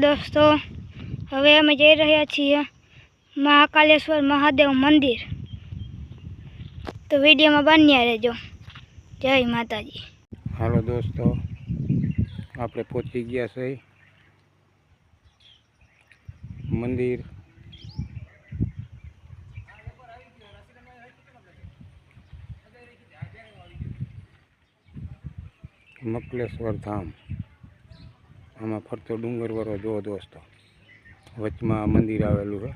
દોસ્તો હવે અમે જઈ રહ્યા છીએ મહાકાલેશ્વર મહાદેવ મંદિર તો વિડીયોમાં બન્યા રહેજો જય માતાજી હાલો દોસ્તો આપણે પહોંચી ગયા છે મંદિર મકલેશ્વર ધામ આમાં ફરતો ડુંગરવાળો જો દોસ્તો. વચમાં મંદિર આવેલું છે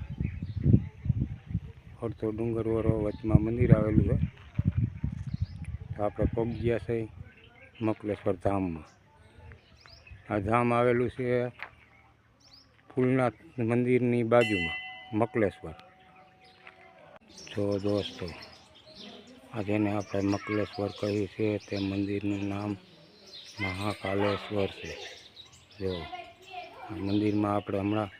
ફરતો ડુંગરવાળો વચમાં મંદિર આવેલું છે તો આપણે પહોંચ્યા છે મકલેશ્વર ધામમાં. આ ધામ આવેલું છે ફૂલનાથ મંદિરની બાજુમાં, મકલેશ્વર. જો દોસ્તો, આ જેને આપણે મકલેશ્વર કહીએ છીએ તે મંદિરનું નામ મહાકાલેશ્વર છે. જો મંદિરમાં આપણે હમણાં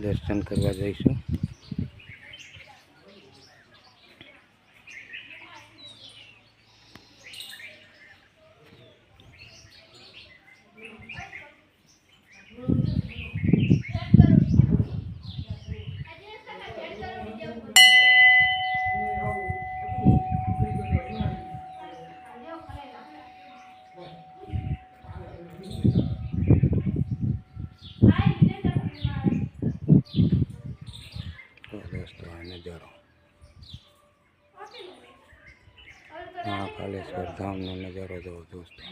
દર્શન કરવા જઈશું તો દોસ્તો આ નજારો મહાકાલેશ્વર ધામનો નજારો જોવો દોસ્તો.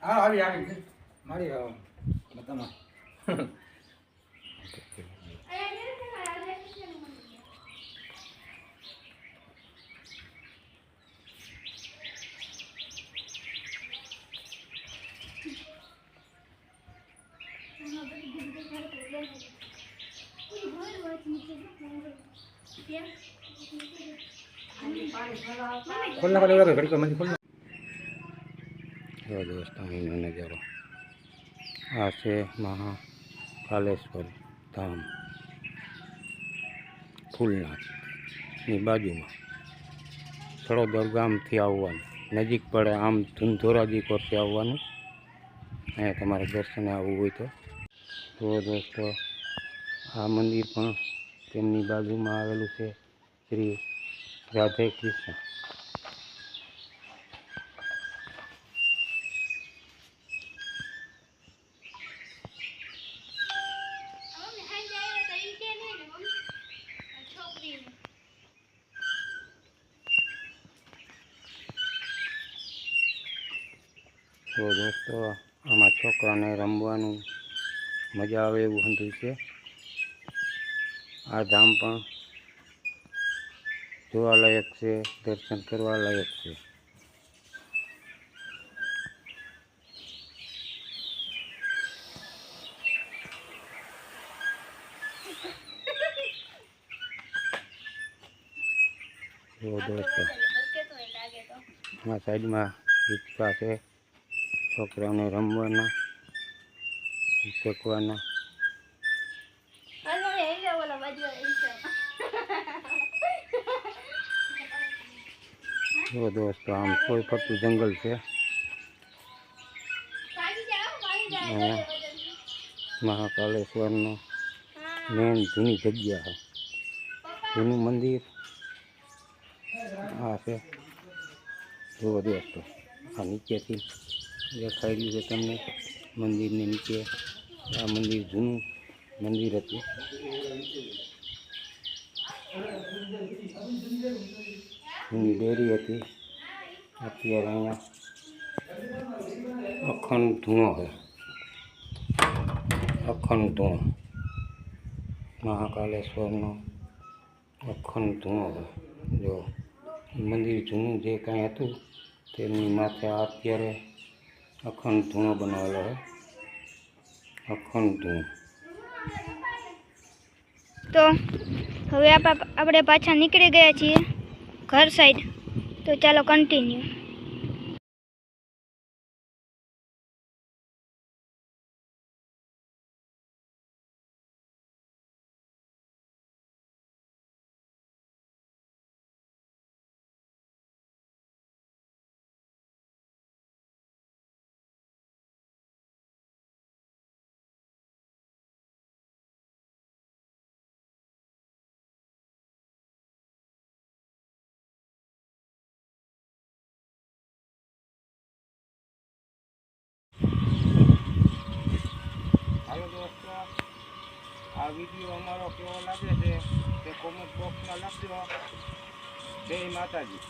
હા આવી આવી. મારી આવો બતામાં ખોલ ના પડે ઘડી મને ખોલ જો દોસ્તો અહીંનો નજારો આ છે મહાકાલેશ્વર ધામ. ફૂલનાથની બાજુમાં. સડોદર ગામથી આવવાનું. નજીક પડે આમ ધુંધોરાજી પરથી આવવાનું. અહીંયા તમારે દર્શને આવવું હોય તો. તો દોસ્તો, આ મંદિર પણ તેમની બાજુમાં આવેલું છે શ્રી રાધે કૃષ્ણ. તો દોસ્તો, આમાં છોકરાને રમવાનું મજા આવે એવું હતું છે આ ધામ પણ જોવાલાયક છે દર્શન કરવા લાયક છે જો દોસ્તો આ સાઈડમાં હિંચકા છે છોકરાઓને રમવાના શીખવાના જો દોસ્તો આમ કોઈ ફરતું જંગલ છે. મહાકાલેશ્વરનું મેન જૂની જગ્યા છે. જૂનું મંદિર. આ છે. જુઓ દોસ્તો આ નીચેથી દેખાઈ રહ્યું છે તમને મંદિરની નીચે. આ મંદિર જૂનું મંદિર હતું. જૂની ડેરી હતી. અત્યારે અહીંયા અખંડ ધૂણો છે. અખંડ ધૂણો. મહાકાલેશ્વરનો અખંડ ધૂણો છે. જો મંદિર જૂનું જે કાંઈ હતું તેમની માથે આ અત્યારે અખંડ ધૂણો બનાવેલો છે. અખંડ. તો હવે આપ- આપણે પાછા નીકળી ગયા છીએ ઘર સાઈડ તો ચાલો કન્ટિન્યુ આ વીડિયો અમારો કેવો લાગે છે તે કોમેન્ટ બોક્સમાં લખજો. જય માતાજી.